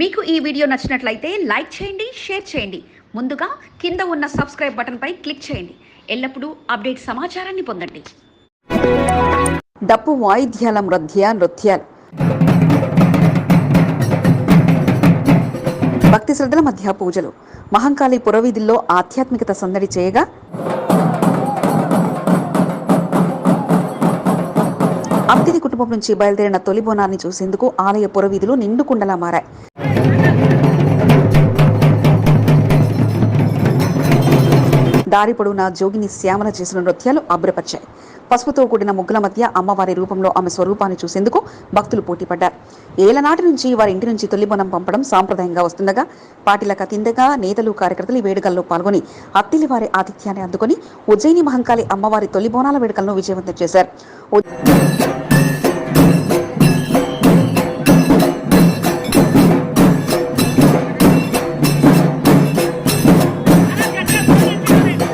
మీకు ఈ వీడియో నచ్చినట్లయితే లైక్ చేయండి షేర్ చేయండి. ముందుగా కింద ఉన్న సబ్స్క్రైబ్ బటన్పై క్లిక్ చేయండి. ఎల్లప్పుడూ అప్డేట్ సమాచారాన్ని పొందండి. డప్పు వాయిద్యాల మృధ్య నృత్యాలు భక్తి శ్రద్ధల మధ్య పూజలు. మహంకాళి పురవీధుల్లో ఆధ్యాత్మికత సందడి చేయగా అతిథి కుటుంబం నుంచి బయలుదేరిన తొలి బోనాన్ని చూసేందుకు ఆలయ పురవీధులు నిండుకుండలా మారాయి. దారి పొడవునా జోగిని శ్యామల చేసిన నృత్యాలు అబ్బురపరిచాయి. పసుపుతో కూడిన ముగ్గుల మధ్య అమ్మవారి రూపంలో ఆమె స్వరూపాన్ని చూసేందుకు భక్తులు పోటీపడ్డారు. ఏలనాటి నుంచి వారి ఇంటి నుంచి తొలిబొనం పంపడం సాంప్రదాయంగా వస్తుండగా పాటిలకు అతిందగా నేతలు కార్యకర్తలు ఈ వేడుకల్లో పాల్గొని అత్తిలి వారి ఆతిథ్యాన్ని అందుకొని ఉజ్జయిని మహంకాళి అమ్మవారి తొలి బోనాల వేడుకలను విజయవంతం చేశారు.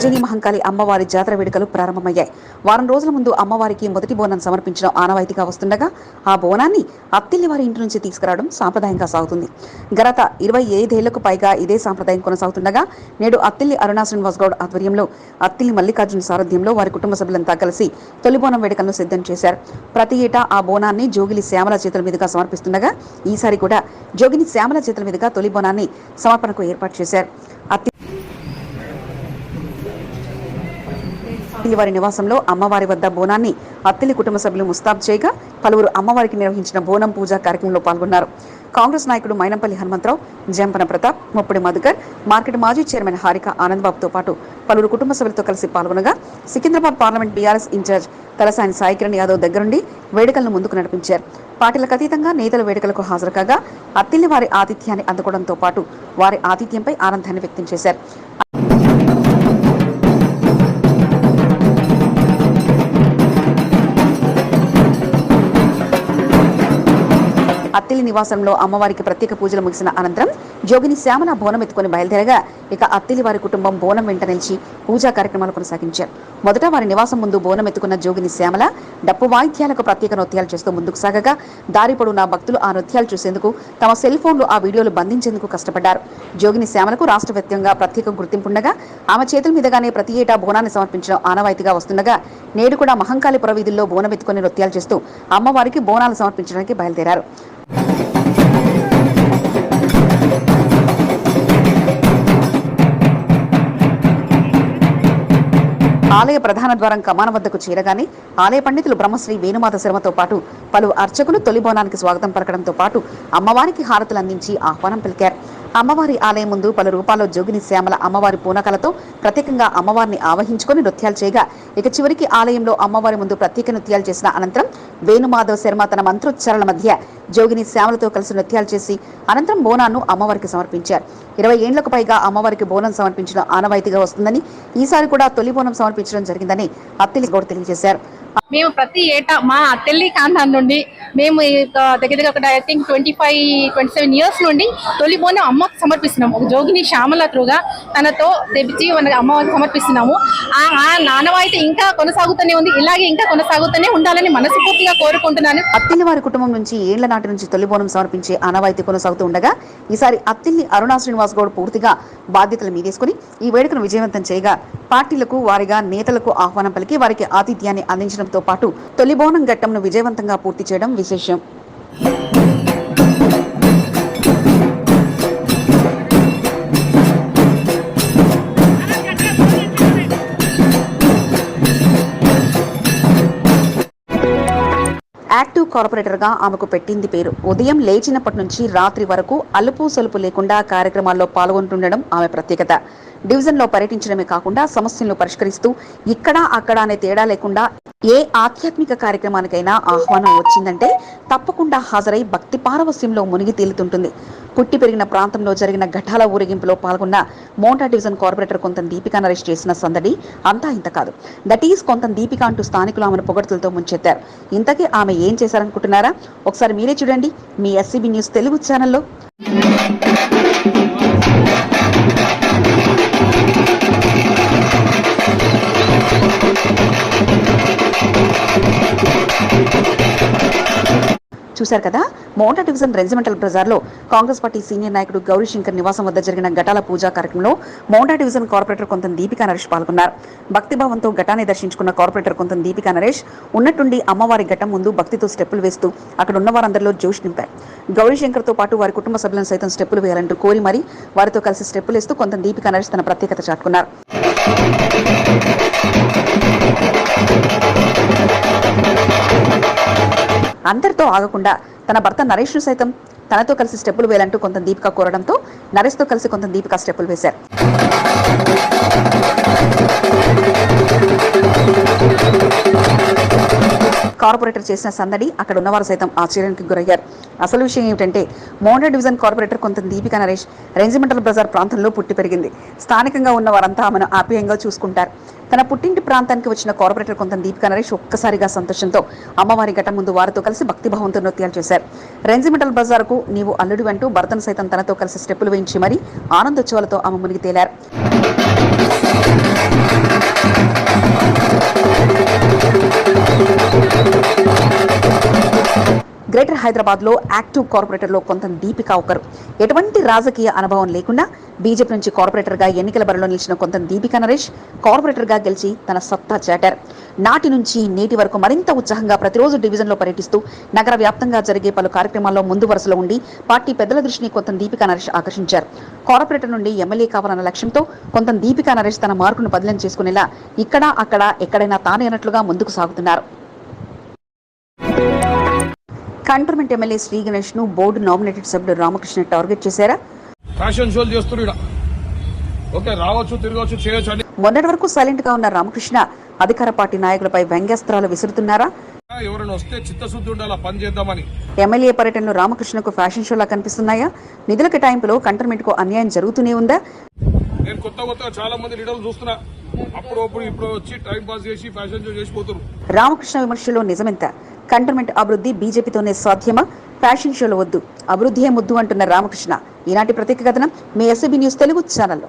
ఉజ్జయిని మహంకాళి అమ్మవారి జాతర వేడుకలు ప్రారంభమయ్యాయి. వారం రోజుల ముందు అమ్మవారికి మొదటి బోనం సమర్పించడం ఆనవాయితీగా వస్తుండగా ఆ బోనాన్ని అత్తిల్లి వారి ఇంటి నుంచి తీసుకురావడం సాంప్రదాయంగా సాగుతుంది. గత ఇరవై ఐదేళ్ళకు పైగా ఇదే సాంప్రదాయం కొనసాగుతుండగా నేడు అత్తిల్లి అరుణా శ్రీనివాస్ గౌడ్ ఆధ్వర్యంలో అత్తిల్లి మల్లికార్జున సారథ్యంలో వారి కుటుంబ సభ్యులంతా కలిసి తొలి బోనం వేడుకలను సిద్ధం చేశారు. ప్రతి ఏటా ఆ బోనాన్ని జోగిలి శ్యామల చేతుల మీదుగా సమర్పిస్తుండగా ఈసారి కూడా జోగిని శ్యామల చేతుల మీదుగా తొలి బోనాన్ని సమర్పణకు ఏర్పాటు చేశారు. అత్తిలి వారి నివాసంలో అమ్మవారి వద్ద బోనాన్ని అత్తిలి కుటుంబ సభ్యులు ముస్తాబ్ చేయగా పలువురు అమ్మవారికి నిర్వహించిన బోనం పూజ కార్యక్రమంలో పాల్గొన్నారు. కాంగ్రెస్ నాయకుడు మైనంపల్లి హనుమంతరావు జంపన ప్రతాప్ ముప్పడి మధుకర్ మార్కెట్ మాజీ చైర్మన్ హారిక ఆనందబాబుతో పాటు పలువురు కుటుంబ సభ్యులతో కలిసి పాల్గొనగా Secunderabad parliament BRS in charge Talasani Sai Kiran Yadav దగ్గరుండి వేడుకలను ముందుకు నడిపించారు. పార్టీలకు అతీతంగా నేతల వేడుకలకు హాజరు కాగా అత్తిల్లి వారి ఆతిథ్యాన్ని అందుకోవడంతో పాటు వారి ఆతిథ్యంపై ఆనందాన్ని వ్యక్తం చేశారు. అత్తిలి నివాసంలో అమ్మవారికి ప్రత్యేక పూజలు ముగిసిన అనంతరం జోగిని శ్యామల బోనం ఎత్తుకుని బయలుదేరగా ఇక అత్తిలి వారి కుటుంబం బోనం వెంట నిలిచి పూజా కార్యక్రమాలు కొనసాగించారు. మొదట వారి నివాసం ముందు బోనం ఎత్తుకున్న జోగిని శ్యామల డప్పు వాయిద్యాలకు ప్రత్యేక నృత్యాలు చేస్తూ ముందుకు సాగగా దారి పొడవునా భక్తులు ఆ నృత్యాలు చూసేందుకు తమ సెల్ ఫోన్లు ఆ వీడియోలు బంధించేందుకు కష్టపడ్డారు. జోగిని శ్యామలకు రాష్ట్ర వ్యాప్తంగా ప్రత్యేక గుర్తింపుండగా ఆమె చేతుల మీదుగానే ప్రతి ఏటా బోనాన్ని సమర్పించడం ఆనవాయితీగా వస్తుండగా నేడు కూడా మహంకాళి పురవీధుల్లో బోనం ఎత్తుకుని నృత్యాలు చేస్తూ అమ్మవారికి బోనాలు సమర్పించడానికి బయలుదేరారు. ఆలయ ప్రధాన ద్వారం కమాన వద్దకు చేరగానే ఆలయ పండితులు బ్రహ్మశ్రీ వేణుమాత శర్మతో పాటు పలు అర్చకులు తొలి బోనానికి స్వాగతం పలకడంతో పాటు అమ్మవారికి హారతులు అందించి ఆహ్వానం పలికారు. అమ్మవారి ఆలయం ముందు పలు రూపాల్లో జోగిని శ్యామల అమ్మవారి పూనకలతో ప్రత్యేకంగా అమ్మవారిని ఆవహించుకొని నృత్యాలు చేయగా ఇక చివరికి ఆలయంలో అమ్మవారి ముందు ప్రత్యేక నృత్యాలు చేసిన అనంతరం వేణుమాధవ్ శర్మ తన మంత్రోచ్చారణ మధ్య జోగిని శ్యామలతో కలిసి నృత్యాలు చేసి అనంతరం బోనాన్ని అమ్మవారికి సమర్పించారు. ఇరవై ఏండ్లకు పైగా అమ్మవారికి బోనం సమర్పించడం ఆనవాయితీగా వస్తుందని ఈసారి కూడా తొలి బోనం సమర్పించడం జరిగిందని అత్తిలి గౌడ్ తెలియజేశారు. మేము ప్రతి ఏటా మా తెల్లి కాంతాన్ నుండి మేము ఈ దగ్గర దగ్గర ఒక I think twenty five twenty seven years నుండి తొలి బోనం అమ్మకు సమర్పిస్తున్నాము. ఒక జోగిని శ్యామల త్రుగా తనతో తెప్పించి మన అమ్మవారికి సమర్పిస్తున్నాము. ఆ ఆ నానవాయితీ ఇంకా కొనసాగుతూనే ఉంది. ఇలాగే ఇంకా కొనసాగుతూనే ఉండాలని మనస్ఫూర్తిగా కోరుకుంటున్నాను. అత్తిల్లి వారి కుటుంబం నుంచి ఏళ్ళ నాటి నుంచి తొలి బోనం సమర్పించే ఆనవాయితీ కొనసాగుతూ ఉండగా ఈసారి అత్తిల్లి అరుణా శ్రీనివాస్ గౌడ్ పూర్తిగా బాధ్యతలు మీదేసుకుని ఈ వేడుకను విజయవంతం చేయగా పార్టీలకు వారిగా నేతలకు ఆహ్వానం పలికి వారికి ఆతిథ్యాన్ని అందించడంతో పాటు తొలి బోనం ఘట్టంను విజయవంతంగా పూర్తి చేయడం విశేషం. యాక్టివ్ కార్పొరేటర్గా ఆమెకు పెట్టింది పేరు. ఉదయం లేచినప్పటి నుంచి రాత్రి వరకు అలుపు సొలుపు లేకుండా కార్యక్రమాల్లో పాల్గొంటుండడం ఆమె ప్రత్యేకత. డివిజన్లో పర్యటించడమే కాకుండా సమస్యలను పరిష్కరిస్తూ ఇక్కడ అక్కడ అనే తేడా లేకుండా ఏ ఆధ్యాత్మిక కార్యక్రమానికైనా ఆహ్వానం వచ్చిందంటే తప్పకుండా హాజరై భక్తి పారవస్యంలో మునిగి తేలుతుంటుంది. పుట్టి పెరిగిన ప్రాంతంలో జరిగిన ఘటాల ఊరేగింపులో పాల్గొన్న మోంటా డివిజన్ కార్పొరేటర్ కొంత దీపికాను అరెస్ట్ చేసిన సందడి అంతా ఇంత కాదు. దట్ ఈస్ కొంత దీపిక అంటూ స్థానికులు ఆమెను పొగడ్తలతో ముంచెత్తారు. ఇంతకీ ఆమె ఏం చేశారనుకుంటున్నారా? ఒకసారి మీరే చూడండి. మీ ఎస్సీబీ న్యూస్ తెలుగు ఛానల్లో. చూశారు కదా? మోటా డివిజన్ రెజిమెంటల్ బజార్లో కాంగ్రెస్ పార్టీ సీనియర్ నాయకుడు గౌరీశంకర్ నివాసం వద్ద జరిగిన ఘటాల పూజా కార్యక్రమంలో మోటా డివిజన్ కార్పొరేటర్ కొంత దీపికా నరేష్ పాల్గొన్నారు. భక్తిభావంతో ఘటాన్ని దర్శించుకున్న కార్పొరేటర్ కొంత దీపికా నరేష్ ఉన్నట్టుండి అమ్మవారి ఘటం ముందు భక్తితో స్టెప్పులు వేస్తూ అక్కడ ఉన్న వారందరిలో జోష్ నింపారు. గౌరీశంకర్తో పాటు వారి కుటుంబ సభ్యులను సైతం స్టెప్పులు వేయాలంటూ కోరి మరీ వారితో కలిసి స్టెప్పులు వేస్తూ కొంత దీపికా నరేష్ తన ప్రత్యేకత చాటుకున్నారు. అందరితో ఆగకుండా తన భర్త నరేష్ను సైతం తనతో కలిసి స్టెప్పులు వేయాలంటూ కొంత దీపిక కోరడంతో నరేష్తో కలిసి కొంత దీపిక స్టెప్పులు వేశారు. కార్పొరేటర్ చేసిన సందడి అక్కడ ఉన్నవారు సైతం ఆశ్చర్యానికి గురయ్యారు. అసలు విషయం ఏమిటంటే మోండా డివిజన్ కార్పొరేటర్ కొంత దీపిక నరేష్ రెంజిమెంటల్ బజార్ ప్రాంతంలో పుట్టి పెరిగింది. స్థానికంగా ఉన్న వారంతా ఆమెను ఆప్యాయంగా చూసుకుంటారు. తన పుట్టింటి ప్రాంతానికి వచ్చిన కార్పొరేటర్ కొంత దీపిక నరేష్ ఒక్కసారిగా సంతోషంతో అమ్మవారి ఘటం ముందు వారితో కలిసి భక్తిభావంతో నృత్యాలు చేశారు. రెంజిమెంటల్ బజార్కు నీవు అల్లుడు అంటూ భర్తను సైతం తనతో కలిసి స్టెప్పులు వేయించి మరీ ఆనందోత్సవాలతో ఆమె మునిగి తేలారు. గ్రేటర్ హైదరాబాద్లో యాక్టివ్ కార్పొరేటర్లో కొంత దీపిక ఒకరు ఎటువంటి రాజకీయ అనుభవం లేకుండా బీజేపీ నుంచి కార్పొరేటర్గా ఎన్నికల బరిలో నిలిచిన కొంత దీపిక నరేష్ కార్పొరేటర్గా గెలిచి తన సత్తా చాటారు. నాటి నుంచి నేటి వరకు మరింత ఉత్సాహంగా ప్రతిరోజు డివిజన్లో పర్యటిస్తూ నగర వ్యాప్తంగా జరిగే పలు కార్యక్రమాల్లో ముందు వరుసలో ఉండి పార్టీ పెద్దల దృష్టిని కొంత దీపికా నరేష్ ఆకర్షించారు. కార్పొరేటర్ నుండి ఎమ్మెల్యే కావాలన్న లక్ష్యంతో కొంత దీపికా నరేష్ తన మార్కును బదిలీ చేసుకునేలా ఇక్కడ అక్కడ ఎక్కడైనా తానే అన్నట్లుగా ముందుకు సాగుతున్నారు. కంటోన్మెంట్ ఎమ్మెల్యే శ్రీ గణేష్ను బోర్డు నామినేటెడ్ సభ్యుడు రామకృష్ణ టార్గెట్ చేశారా? ఫ్యాషన్ షోలు చేస్తున్నారు ఈడ. ఓకే రావచ్చు తిరగవచ్చు చేయొచ్చు మొన్నటి వరకు సైలెంట్గా ఉన్న రామకృష్ణ అధికార పార్టీ నాయకులపై వ్యంగ్యాస్త్రాలు విసురుతున్నారా? ఎవరైనా వస్తే చిత్తశుద్ధి ఉండాలి పని చేద్దామని. ఎమ్మెల్యే పర్యటనలో రామకృష్ణకు ఫ్యాషన్ షోలా కనిపిస్తున్నాయా? నిధుల కేటాయింపులో కంటోన్మెంట్కు అన్యాయం జరుగుతూనే ఉందా? నేను కొత్త కొత్తగా చాలా మంది లీడర్లు చూస్తున్నా. అప్పుడు ఇప్పుడు వచ్చి టైం పాస్ చేసి ఫ్యాషన్ షో చేసి పోతున్నారు రామకృష్ణ విమర్శలో నిజమెంత? కంటోన్మెంట్ అభివృద్ధి బీజేపీతోనే సాధ్యమా? ఫ్యాషన్ షోలు వద్దు. అభివృద్ధియే ముద్దు అంటున్న రామకృష్ణ. ఈనాటి ప్రత్యేక కథనం మీ ఎస్బీ న్యూస్ తెలుగు ఛానల్లో.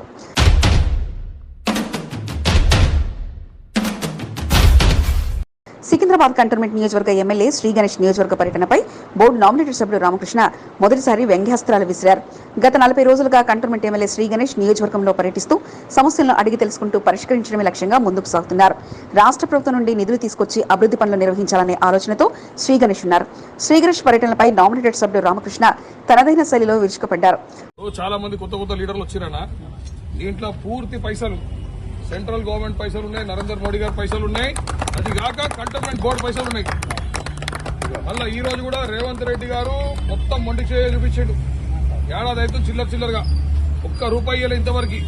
సికింద్రాబాద్ కంటోన్మెంట్ నియోజకవర్గ ఎమ్మెల్యే శ్రీ గణేష్ నియోజకవర్గ పర్యటనపై బోర్డు నామినేటెడ్ సభ్యుడు రామకృష్ణ మొదటిసారి వ్యంగ్యాస్త్రాలు విసిరారు. గత నలభై రోజులుగా కంటోన్మెంట్ ఎమ్మెల్యే శ్రీ గణేష్ నియోజకవర్గంలో పర్యటిస్తూ సమస్యలను అడిగి తెలుసుకుంటూ పరిష్కరించడమే లక్ష్యంగా ముందుకు సాగుతున్నారు. రాష్ట్ర ప్రభుత్వం నుండి నిధులు తీసుకొచ్చి అభివృద్ధి పనులు నిర్వహించాలనే ఆలోచనతో శ్రీ గణేష్ ఉన్నారు. శ్రీ గణేష్ పర్యటనపై నామినేటెడ్ సభ్యుడు రామకృష్ణ తనదైన శైలిలో విరుచుకుపడ్డారు. చాలా మంది కొత్త కొత్త లీడర్లు వచ్చిరనా దీంట్లో పూర్తి పైసలు సెంట్రల్ గవర్నమెంట్ పైసలు ఉన్నాయి నరేంద్ర మోడీ గారి పైసలు ఉన్నాయి. అది కాక కంటోన్మెంట్ బోర్డు పైసలు ఉన్నాయి. మళ్ళీ ఈ రోజు కూడా రేవంత్ రెడ్డి గారు మొత్తం మొండి చేయ చూపించాడు. ఏడాది అయితే చిల్లర చిల్లరగా. ఒక్క రూపాయి ఇంతవరకు.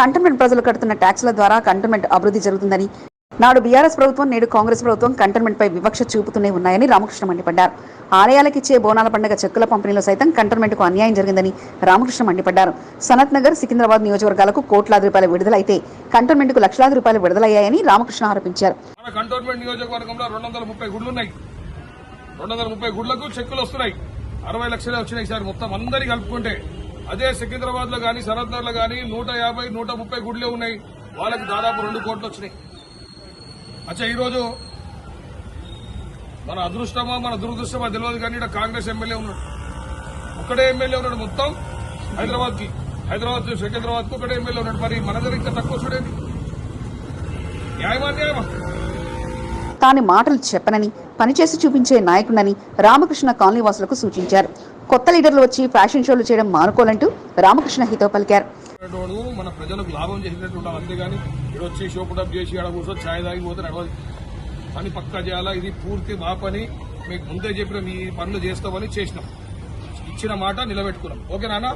కంటోన్మెంట్ ప్రజలు కడుతున్న ట్యాక్సుల ద్వారా కంటోన్మెంట్ అభివృద్ధి జరుగుతుందని నాడు బీఆర్ఎస్ ప్రభుత్వం నేడు కాంగ్రెస్ ప్రభుత్వం కంటోన్మెంట్ పై వివక్ష చూపుతూనే ఉన్నాయని రామకృష్ణ మండిపడ్డారు. ఆలయాలకిచ్చే బోనాల పండుగ చెక్కుల పంపిణీలో సైతం కంటోన్మెంట్కు అన్యాయం జరిగిందని రామకృష్ణ మండిపడ్డారు. సనత్ నగర్ సికింద్రాబాద్ నియోజకవర్గాలకు కోట్లాది రూపాయల విడుదలైతే కంటోన్మెంట్కు లక్షలాది రూపాయలు విడుదలయ్యాయని రామకృష్ణ ఆరోపించారు. మన కంటోన్మెంట్ నియోజకవర్గంలో రెండు వందల ముప్పై గుడ్లు ఉన్నాయి రెండు వందల ముప్పై గుడ్లకు చెక్కులు వస్తున్నాయి. అరవై లక్షలే వచ్చినాయి సార్ మొత్తం అందరి కలుపుకుంటే. అదే సికింద్రాబాద్లో కానీ సనత్ నగర్లో కానీ నూట యాభై నూట ముప్పై గుడ్లే ఉన్నాయి. వాళ్ళకి దాదాపు రెండు కోట్లు వచ్చినాయి. అచ్చా ఈరోజు మన అదృష్టమా మన దురదృష్టమా తెలియదు కానీ ఇక్కడ కాంగ్రెస్ ఎమ్మెల్యే ఉన్నాడు. ఒక్కడే ఎమ్మెల్యే ఉన్నాడు మొత్తం హైదరాబాద్కి హైదరాబాద్ సికింద్రాబాద్కు ఒకటే ఎమ్మెల్యే ఉన్నాడు. మరి మన దగ్గర ఇంకా తక్కువ చూడండి న్యాయమా న్యాయమా తాను మాటలు చెప్పనని పనిచేసి చూపించే నాయకుడని రామకృష్ణ కాలనీ వాసులకు సూచించారు. కొత్త లీడర్లు వచ్చి ఫ్యాషన్ షోలు చేయడం మానుకోలంటూ రామకృష్ణ హితో పలికారు. మన ప్రజలకు లాభం చేసినట్టు అంతేగాని ఇక్కడ వచ్చి షోపుటప్ చేసి ఆడ కూర్చొని ఛాయ్ తాగిపోతే నడవదు పని పక్కా చేయాలా? ఇది పూర్తి మా పని. మీకు ముందే చెప్పిన మీ పనులు చేస్తామని చేసినాం. ఇచ్చిన మాట నిలబెట్టుకున్నాం. ఓకే నాన్న?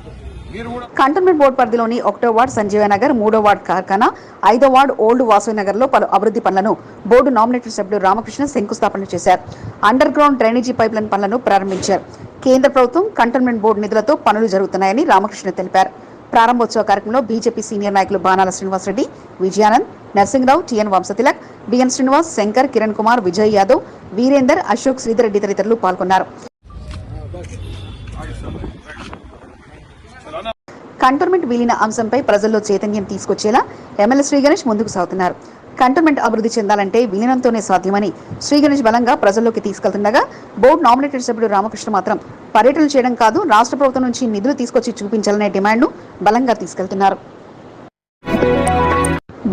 కంటోన్మెంట్ బోర్డు పరిధిలోని ఒకటో వార్డ్ సంజీవ నగర్ మూడో వార్డ్ కార్ఖానా ఐదో వార్డ్ ఓల్డ్ వాసవి నగర్లో పలు అభివృద్ధి పనులను బోర్డు నామినేటెడ్ సభ్యులు రామకృష్ణ శంకుస్థాపన చేశారు. అండర్ గ్రౌండ్ డ్రైనేజీ పైప్లైన్ పనులను ప్రారంభించారు. కేంద్ర ప్రభుత్వం కంటోన్మెంట్ బోర్డు నిధులతో పనులు జరుగుతున్నాయని రామకృష్ణ తెలిపారు. ప్రారంభోత్సవ కార్యక్రమంలో బీజేపీ సీనియర్ నాయకులు బాణాల శ్రీనివాసరెడ్డి విజయానంద్ నర్సింగ్రావు టిఎన్ వంశతిలక్ బిఎన్ శ్రీనివాస్ శంకర్ కిరణ్ కుమార్ విజయ్ యాదవ్ వీరేందర్ అశోక్ శ్రీధర్ రెడ్డి తదితరులు పాల్గొన్నారు. కంటోన్మెంట్ విలీన అంశంపై ప్రజల్లో చైతన్యం తీసుకొచ్చేలా ఎమ్మెల్యే శ్రీ గణేష్ ముందుకు సాగుతున్నారు. కంటోన్మెంట్ అభివృద్ధి చెందాలంటే విలీనంతోనే సాధ్యమని శ్రీ గణేష్ బలంగా ప్రజల్లోకి తీసుకెళ్తుండగా బోర్డు నామినేటెడ్ సభ్యుడు రామకృష్ణ మాత్రం పర్యటనలు చేయడం కాదు రాష్ట్ర ప్రభుత్వం నుంచి నిధులు తీసుకొచ్చి చూపించాలనే డిమాండ్ను బలంగా తీసుకెళ్తున్నారు.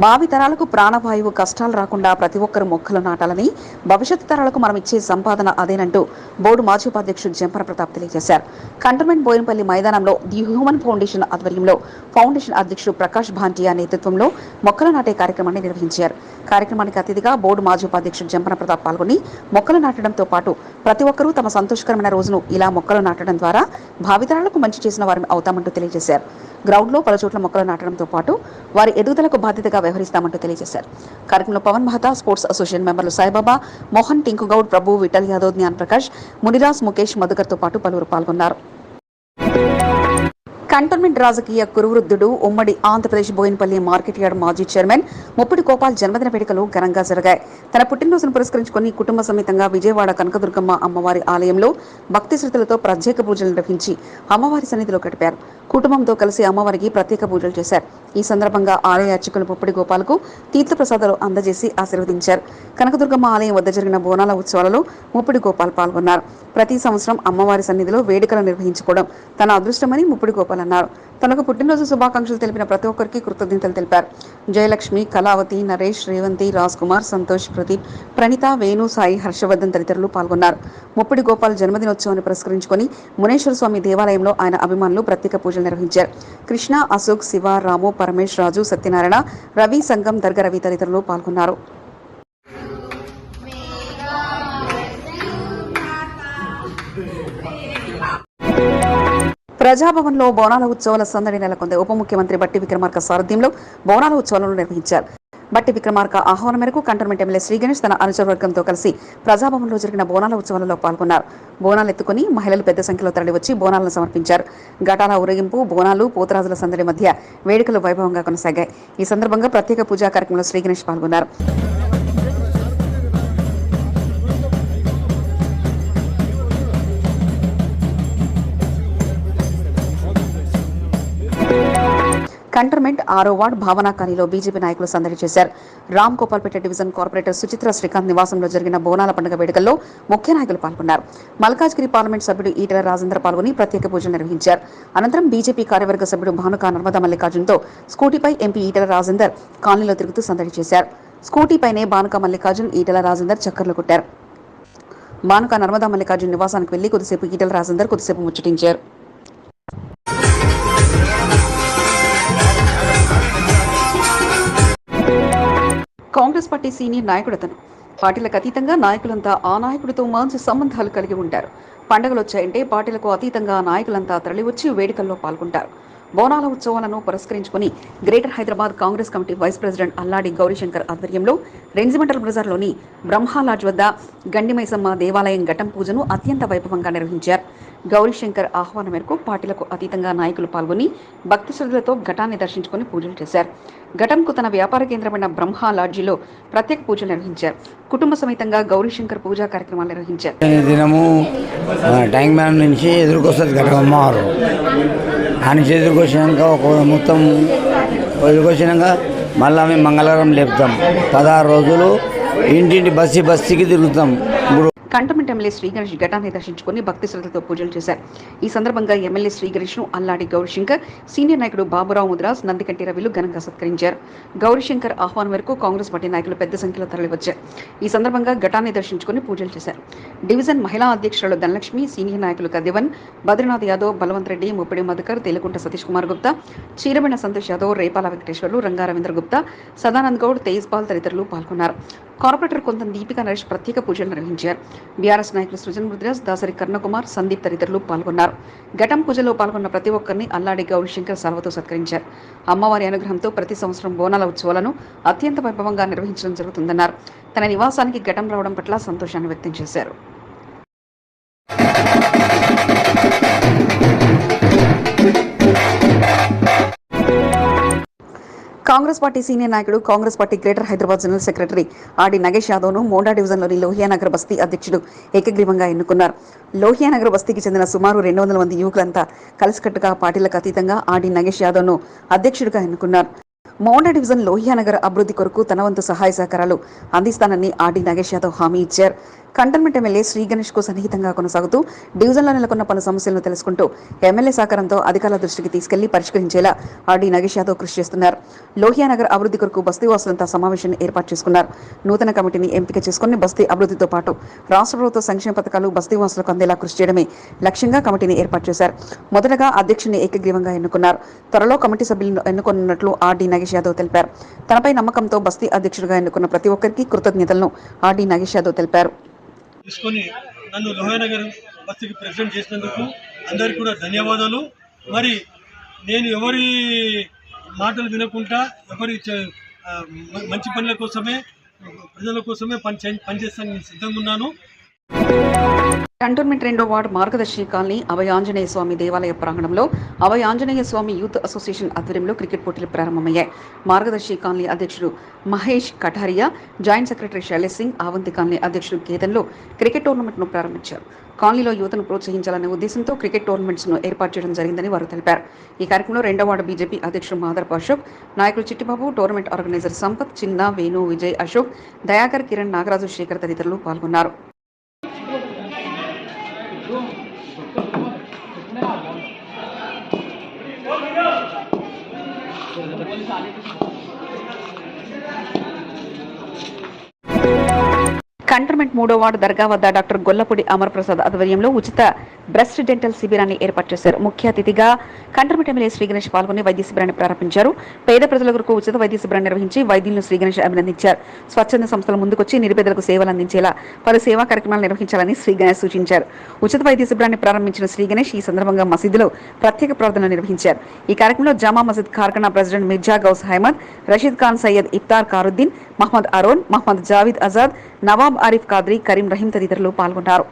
భావి తరాలకు ప్రాణవాయువు కష్టాలు రాకుండా ప్రతి ఒక్కరు మొక్కలు నాటాలని భవిష్యత్తు తరాలకు మనం ఇచ్చే సంపాదన అదేనంటూ బోర్డు మాజీ ఉపాధ్యక్షుడు జంపన ప్రతాప్ తెలియజేశారు. కంటోన్మెంట్ బోయినపల్లి మైదానంలో ది హ్యూమన్ ఫౌండేషన్ ఆధ్వర్యంలో ఫౌండేషన్ అధ్యక్షుడు ప్రకాష్ భాంటియా నేతృత్వంలో మొక్కలు నాటే కార్యక్రమాన్ని నిర్వహించారు. కార్యక్రమానికి అతిథిగా బోర్డు మాజీ ఉపాధ్యక్షుడు జంపన ప్రతాప్ పాల్గొని మొక్కలు నాటడంతో పాటు ప్రతి ఒక్కరూ తమ సంతోషకరమైన రోజును ఇలా మొక్కలు నాటడం ద్వారా భావితరాలకు మంచి చేసిన వారిని అవుతామంటూ తెలియజేశారు. గ్రౌండ్లో పలు చోట్ల మొక్కలు నాటడంతో పాటు వారి ఎదుగుదలకు బాధ్యతగా వ్యవహరిస్తామంటూ తెలియజేశారు. కార్యక్రమంలో పవన్ మహతా స్పోర్ట్స్ అసోసియేషన్ మెంబర్లు సాయిబాబా మోహన్ టింకుగౌడ్ ప్రభు విఠల్ యాదవ్ జ్ఞాన్ ప్రకాష్ మునిరాజ్ ముఖేష్ మధుకర్తో పాటు పలువురు పాల్గొన్నారు. కంటోన్మెంట్ రాజకీయ కురువృద్ధుడు ఉమ్మడి ఆంధ్రప్రదేశ్ బోయినపల్లి మార్కెట్ యార్డ్ మాజీ చైర్మన్ ముప్పిడి గోపాల్ జన్మదిన వేడుకలు ఘనంగా జరిగాయి. తన పుట్టినరోజును పురస్కరించుకొని కుటుంబ సమేతంగా విజయవాడ కనకదుర్గమ్మ అమ్మవారి ఆలయంలో భక్తి శ్రద్ధలతో ప్రత్యేక పూజలు నిర్వహించి అమ్మవారి సన్నిధిలో గడిపారు. కుటుంబంతో కలిసి అమ్మవారికి ప్రత్యేక పూజలు చేశారు. ఈ సందర్భంగా ఆలయ అర్చకులు ముప్పిడి గోపాలకు తీర్థప్రసాదాలు అందజేసి ఆశీర్వదించారు. కనకదుర్గమ్మ ఆలయం వద్ద జరిగిన బోనాల ఉత్సవాలలో ముప్పిడి గోపాల్ పాల్గొన్నారు. ప్రతి సంవత్సరం అమ్మవారి సన్నిధిలో వేడుకలు నిర్వహించుకోవడం తన అదృష్టమని ముప్పిడి గోపాల్ అన్నారు. తనకు పుట్టినరోజు శుభాకాంక్షలు తెలిపిన ప్రతి ఒక్కరికి కృతజ్ఞతలు తెలిపారు. జయలక్ష్మి కళావతి నరేష్ రేవంతి రాజ్ కుమార్ సంతోష్ ప్రదీప్ ప్రణిత వేణు సాయి హర్షవర్ధన్ తదితరులు పాల్గొన్నారు. ముప్పిడి గోపాల్ జన్మదినోత్సవాన్ని పురస్కరించుకొని మునేశ్వర స్వామి దేవాలయంలో ఆయన అభిమానులు ప్రత్యేక పూజలు నిర్వహించారు. కృష్ణ అశోక్ శివ రాము పరమేష్ రాజు సత్యనారాయణ రవి సంగం దర్గ రవి తదితరులు పాల్గొన్నారు. ప్రజాభవన్లో బోనాల ఉత్సవాల సందడి నెలకొంది. ఉప ముఖ్యమంత్రి బట్టి విక్రమార్క సారథ్యంలో బోనాల ఉత్సవాలను నిర్వహించారు. బట్టి విక్రమార్క ఆహ్వానం మేరకు కంటోన్మెంట్ ఎమ్మెల్యే శ్రీ గణేష్ తన అనుచరవర్గంతో కలిసి ప్రజాభవన్లో జరిగిన బోనాల ఉత్సవాలలో పాల్గొన్నారు. బోనాలు ఎత్తుకుని మహిళలు పెద్ద సంఖ్యలో తరలివచ్చి బోనాలను సమర్పించారు. ఘటాల ఊరేగింపు బోనాలు పోతరాజుల సందడి మధ్య వేడుకలు వైభవంగా కొనసాగాయి. ఈ సందర్భంగా ప్రత్యేక పూజా కార్యక్రమంలో శ్రీ గణేష్ పాల్గొన్నారు. కంటర్మెంట్ ఆరో వార్డ్ భావనా కాలనీలో బీజేపీ నాయకులు సందడి చేశారు. రామ్ గోపాల్పేట డివిజన్ కార్పొరేటర్ సుచిత్ర శ్రీకాంత్ నివాసంలో జరిగిన బోనాల పండుగ వేడుకల్లో ముఖ్య నాయకులు పాల్గొన్నారు. మల్కాజ్గిరి పార్లమెంట్ సభ్యుడు ఈటల రాజేందర్ పాల్గొని ప్రత్యేక పూజలు నిర్వహించారు. అనంతరం బీజేపీ కార్యవర్గ సభ్యుడు భానుకా నర్మదా మల్లికార్జున్తో స్కూటీపై ఎంపీ ఈటల రాజేందర్ కాలనీలో తిరుగుతూ సందడి చేశారు. స్కూటీపైనే భానుకా మల్లికార్జున్ ఈటల రాజేందర్ చక్కర్లు కొట్టారు. భానుకా నర్మదా మల్లికార్జున్ నివాసానికి వెళ్ళి కొద్దిసేపు ఈటల రాజేందర్ కొద్దిసేపు ముచ్చటించారు. కాంగ్రెస్ పార్టీ సీనియర్ నాయకుడు అతను. పార్టీలకు అతీతంగా నాయకులంతా ఆ నాయకుడితో మంచి సంబంధాలు కలిగి ఉంటారు. పండుగలు వచ్చాయంటే పార్టీలకు అతీతంగా నాయకులంతా నాయకులంతా తరలివచ్చి వేడుకల్లో పాల్గొంటారు. బోనాల ఉత్సవాలను పురస్కరించుకుని greater Hyderabad Congress committee vice president Alladi Gaurishankar ఆధ్వర్యంలో రెంజిమెంటల్ బజార్లోని బ్రహ్మాలాడ్జ్ వద్ద గండిమైసమ్మ దేవాలయం ఘటం పూజను అత్యంత వైభవంగా నిర్వహించారు. గౌరీశంకర్ ఆహ్వానం మేరకు పార్టీలకు అతీతంగా నాయకులు పాల్గొని భక్తి శ్రద్ధలతో ఘటాన్ని దర్శించుకుని పూజలు చేశారు. ఘటంకు తన వ్యాపార కేంద్రమైన బ్రహ్మ లాడ్జిలో ప్రత్యేక పూజలు నిర్వహించారు. కుటుంబ సమేతంగా గౌరీశంకర్ పూజా కార్యక్రమాలు నిర్వహించారు. దినము ట్యాంక్ మ్యాన్ నుంచి ఎదురుకొస్తుంది గట్టమ్మవారు ఆ నుంచి ఎదురుకొచ్చినాక ఒక మొత్తం ఎదురుకొచ్చినాక మళ్ళీ మేము మంగళవారం లేపుతాం. పదహారు రోజులు ఇంటింటి బస్సీ బస్సీకి తిరుగుతాం. ఇప్పుడు కంటమెంట్ ఎమ్మెల్యే శ్రీగణేష్ ఘటాన్ని దర్శించుకుని భక్తి శ్రద్ధతో పూజలు చేశారు. ఈ సందర్భంగా ఎమ్మెల్యే శ్రీ అల్లాడి గౌరీశంకర్ సీనియర్ నాయకుడు బాబురావు ముద్రాస్ నందికంటి రవిలు ఘనంగా సత్కరించారు. గౌరీశంకర్ ఆహ్వానం మేరకు కాంగ్రెస్ పార్టీ నాయకులు పెద్ద సంఖ్యలో తరలివచ్చారు. ఈ సందర్భంగా ఘటాన్ని దర్శించుకుని పూజలు చేశారు. డివిజన్ మహిళా అధ్యక్షురాలు ధనలక్ష్మి సీనియర్ నాయకులు కదివన్ బద్రీనాథ్ యాదవ్ బలవంత్ రెడ్డి ముప్పిడి మధుకర్ తేలుకుంట సతీష్ కుమార్ గుప్తా చీరబెణ సంతోష్ యాదవ్ రేపాల వెంకటేశ్వర్లు రంగారవీంద్ర గుప్తా సదానంద్ గౌడ్ తేజ్ పాల్ తదితరులు పాల్గొన్నారు. కార్పొరేటర్ కొంత దీపిక నరేష్ ప్రత్యేక పూజలు నిర్వహించారు. బీఆర్ఎస్ నాయకులు సృజన్ ముద్రాస్ దాసరి కర్ణకుమార్ సందీప్ తదితరులు పాల్గొన్నారు. ఘటం పూజలో పాల్గొన్న ప్రతి ఒక్కరిని అల్లాడి గౌరీశంకర్ సర్వతో సత్కరించారు. అమ్మవారి అనుగ్రహంతో ప్రతి సంవత్సరం బోనాల ఉత్సవాలను అత్యంత వైభవంగా నిర్వహించడం జరుగుతుందన్నారు. తన నివాసానికి ఘటం రావడం పట్ల సంతోషాన్ని వ్యక్తం చేశారు. కాంగ్రెస్ పార్టీ సీనియర్ నాయకుడు Congress party greater Hyderabad general secretary Adi Nagesh యాదవ్ను Monda డివిజన్లోని లోహియానగర్ బస్తీ అధ్యక్షుడు ఏకగ్రీవంగా ఎన్నుకున్నారు. లోహియానగర్ బస్తీకి చెందిన సుమారు రెండు వందల మంది యువకులంతా కలిసికట్టుగా పార్టీలకు అతీతంగా ఆడి నగేష్ యాదవ్ను అధ్యక్షుడిగా ఎన్నుకున్నారు. మౌండ డివిజన్ లోహియానగర్ అభివృద్ధి కొరకు తన వంతు సహాయ సహకారాలు అందిస్తానని ఆర్డీ నగేష్ యాదవ్ హామీ ఇచ్చారు. కంటోన్మెంట్ ఎమ్మెల్యే శ్రీ గణేష్కు సన్నిహితంగా కొనసాగుతూ డివిజన్లో నెలకొన్న పలు సమస్యలను తెలుసుకుంటూ ఎమ్మెల్యే సహకారంతో అధికారుల దృష్టికి తీసుకెళ్ళి పరిష్కరించేలా ఆర్డీ నగేష్ యాదవ్ కృషి చేస్తున్నారు. లోహియానగర్ అభివృద్ధి కొరకు బస్తీ వాసులంతా సమావేశాన్ని ఏర్పాటు చేసుకున్నారు. నూతన కమిటీని ఎంపిక చేసుకుని బస్తీ అభివృద్ధితో పాటు రాష్ట్ర ప్రభుత్వ సంక్షేమ పథకాలు బస్తీ వాసులకు అందేలా కృషి చేయడమే లక్ష్యంగా కమిటీని ఏర్పాటు చేశారు. మొదటగా అధ్యక్షుని ఏకగ్రీవంగా ఎన్నుకున్నారు. త్వరలో కమిటీ సభ్యులను ఎన్నుకున్నట్లు ఆర్డీ నగేష్ యాదవ్ తెలిపారు. తనపై నమ్మకంతో బస్తీ అధ్యక్షుడిగా ఎన్నుకున్న ప్రతి ఒక్కరికి కృతజ్ఞతలను ఆర్డీ నగేష్ యాదవ్ తెలిపారు. తీసుకొని నన్ను లోహానగర్ బస్సుకి ప్రెసిడెంట్ చేసినందుకు అందరికీ కూడా ధన్యవాదాలు. మరి నేను ఎవరి మాటలు వినకుండా ఎవరి మంచి పనుల కోసమే ప్రజల కోసమే పని పనిచేస్తాను నేను సిద్ధంగా ఉన్నాను. కంటోన్మెంట్ రెండో వార్డు మార్గదర్శి కాలనీ అభయాంజనేయ స్వామి దేవాలయ ప్రాంగణంలో అభయాంజనేయ స్వామి యూత్ అసోసియేషన్ ఆధ్వర్యంలో క్రికెట్ పోటీలు ప్రారంభమయ్యాయి. మార్గదర్శి కాలనీ అధ్యక్షుడు Mahesh Kataria joint secretary Shailesh Singh Avanti colony అధ్యక్షుడు కేతన్లో క్రికెట్ టోర్నమెంట్ను ప్రారంభించారు. కాలనీలో యువతను ప్రోత్సహించాలనే ఉద్దేశంతో క్రికెట్ టోర్నమెంట్స్ను ఏర్పాటు చేయడం జరిగిందని వారు తెలిపారు. ఈ కార్యక్రమంలో రెండో వార్డు బీజేపీ అధ్యక్షుడు మాదర్పు అశోక్ నాయకులు చిట్టిబాబు టోర్నమెంట్ ఆర్గనైజర్ సంపత్ చిన్న వేణు విజయ్ అశోక్ దయాకర్ కిరణ్ నాగరాజు శేఖర్ తదితరులు పాల్గొన్నారు. కంటర్మెంట్ మూడో వార్డు దర్గా వద్ద డాక్టర్ గొల్లపూడి అమర్ప్రసాద్ ఆధ్వర్యంలో ఉచిత బ్రెస్ట్ డెంటల్ శిబిరాన్ని ఏర్పాటు చేశారు. ముఖ్య అతిథిగా కంటోన్మెంట్ ఎమ్మెల్యే శ్రీ గణేష్ పాల్గొని వైద్య శిబిరాన్ని ప్రారంభించారు. పేద ప్రజల కొరకు ఉచిత వైద్య శిబిరాన్ని నిర్వహించి వైద్యులను శ్రీ గణేష్ అభినందించారు. స్వచ్ఛంద సంస్థలు ముందుకొచ్చి నిరుపేదలకు సేవలు అందించేలా పలు సేవా కార్యక్రమాలు నిర్వహించాలని శ్రీ గణేష్ సూచించారు. ఉచిత వైద్య శిబిరాన్ని ప్రారంభించిన శ్రీ గణేష్ ఈ సందర్భంగా మసీదులో ప్రత్యేక ప్రార్థనలు నిర్వహించారు. ఈ కార్యక్రమంలో జామా మసీద్ కార్ఖానా ప్రెసిడెంట్ మిర్జా గౌస్ హైమద్ రషీద్ ఖాన్ సయ్యద్ ఇఫ్తార్ కారుద్దీన్ మహమ్మద్ అరోన్ మహమ్మద్ జావీద్ ఆజాద్ నవాబ్ ఆరిఫ్ కాద్రి కరీం రహీం తదితరులు పాల్గొన్నారు.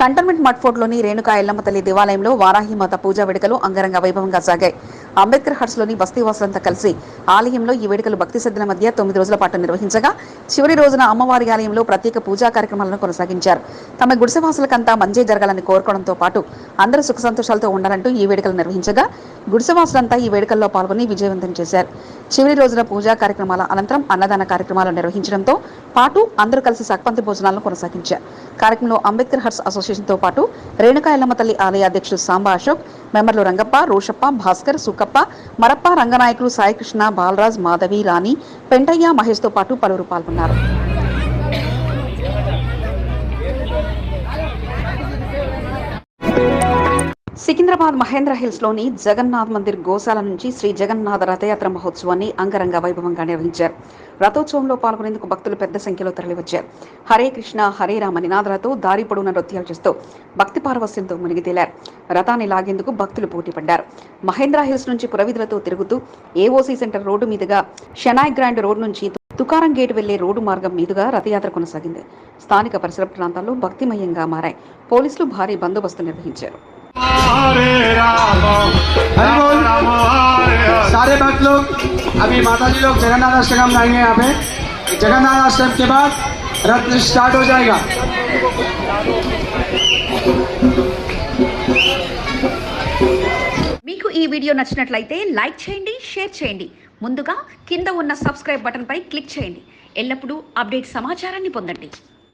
కంటోన్మెంట్ మట్ఫోర్ట్లోని రేణుకా ఎల్లమ్మ తల్లి దేవాలయంలో వారాహిమాత పూజా వేడుకలు అంగరంగ వైభవంగా సాగాయి. అంబేద్కర్ హట్స్లోని బస్తీవాసులంతా కలిసి ఆలయంలో ఈ వేడుకలు భక్తి శ్రద్ధల మధ్య తొమ్మిది రోజుల పాటు నిర్వహించగా చివరి రోజున అమ్మవారి ఆలయంలో ప్రత్యేక పూజా కార్యక్రమాలను కొనసాగించారు. తమ గుడిసెవాసులకంతా మంచి జరగాలని కోరుకోవడంతో పాటు అందరూ సుఖ సంతోషాలతో ఉండాలంటూ ఈ వేడుకలు నిర్వహించగా గుడిసెవాసులంతా ఈ వేడుకల్లో పాల్గొని విజయవంతం చేశారు. చివరి రోజున పూజా కార్యక్రమాల అనంతరం అన్నదాన కార్యక్రమాలు నిర్వహించడంతో పాటు అందరూ కలిసి సక్పంతి భోజనాలను కొనసాగించారు. కార్యక్రమంలో అంబేద్కర్ హట్స్ అసోసియేషన్తో పాటు రేణుకా ఎల్లమ్మ తల్లి ఆలయ అధ్యక్షుడు సాంబా అశోక్ మెంబర్లు రంగప్ప రోషప్ప భాస్కర్ సుకప్ప మరప్ప రంగనాయకులు సాయికృష్ణ బాలరాజ్ మాధవి రాణి పెంటయ్య మహేష్తో పాటు పలువురు పాల్గొన్నారు. సికింద్రాబాద్ మహేంద్ర హిల్స్లోని జగన్నాథ్ మందిర్ గోశాల నుంచి శ్రీ జగన్నాథ రథయాత్ర మహోత్సవాన్ని అంగరంగ వైభవంగా నిర్వహించారు. రథోత్సవంలో పాల్గొనేందుకు భక్తులు పెద్ద సంఖ్యలో తరలివచ్చారు. హరే కృష్ణ హరే రామ నినాదాలతో దారి పొడవున నృత్యాలు చేస్తూ భక్తి పార్వస్యంతో మునిగి తేలారు. రథాన్ని లాగేందుకు భక్తులు పోటీపడ్డారు మహేంద్ర హిల్స్ నుంచి పురవిధులతో తిరుగుతూ ఏఓసీ సెంటర్ రోడ్డు మీదుగా షెనాయ్ గ్రాండ్ రోడ్ నుంచి తుకారం గేట్ వెళ్ళే రోడ్డు మార్గం మీదుగా రథయాత్ర కొనసాగింది. స్థానిక పరిసర ప్రాంతాల్లో భక్తిమయంగా మారాయి. పోలీసులు భారీ బందోబస్తు నిర్వహించారు. सारे भक्त लोग अभी माता जी लोग जगन्नाथ अष्टकम गाएंगे यहाँ पे जगन्नाथ अष्टकम के बाद रथ स्टार्ट हो जाएगा మీకు ఈ వీడియో నచ్చినట్లయితే లైక్ చేయండి షేర్ చేయండి ముందుగా కింద ఉన్న సబ్స్క్రైబ్ బటన్పై క్లిక్ చేయండి ఎల్లప్పుడూ అప్డేట్ సమాచారాన్ని పొందండి